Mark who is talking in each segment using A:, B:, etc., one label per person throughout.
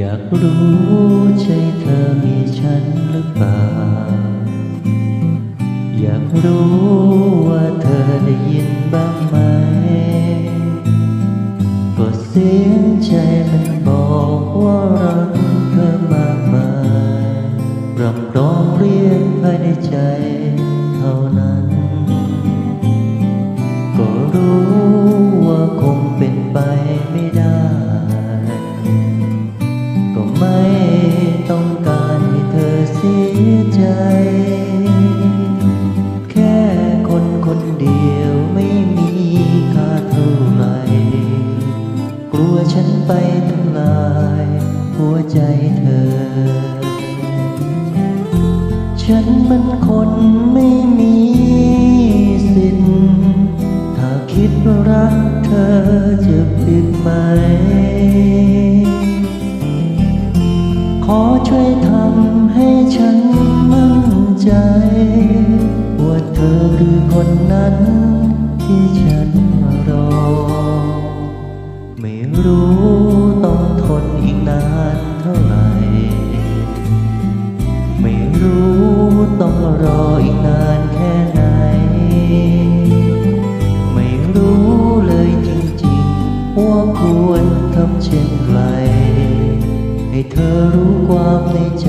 A: อยากรู้ใช่เธอมีฉันหรือเปล่า อยากรู้ว่าเธอได้ยินบ้างไหม ก็เสียงใจมันบอกว่ารักเธอมากมายรำร้องเรียกภายในใจเท่านั้น ก็รู้ว่าคงเป็นไปไม่ได้ ต้องการให้เธอเสียใจ แค่คนคนเดียวไม่มีค่าเท่าไหร่กลัวฉันไปทำลาย หัวใจเธอ ฉันมันคนไม่มีสิทธิ์ถ้าคิดรักเธอจะผิดไหม ขอช่วยทำให้ฉันมั่นใจ ว่าเธอคือคนนั้นที่ฉัน ความในใจ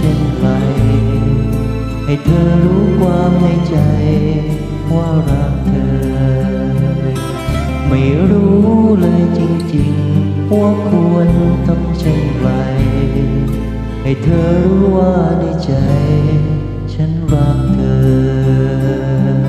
A: เช่นไรให้เธอรู้ความในใจ ว่ารักเธอ ไม่รู้เลยจริงๆว่าควรทำเช่นไรให้เธอรู้ว่าในใจ ฉันรักเธอ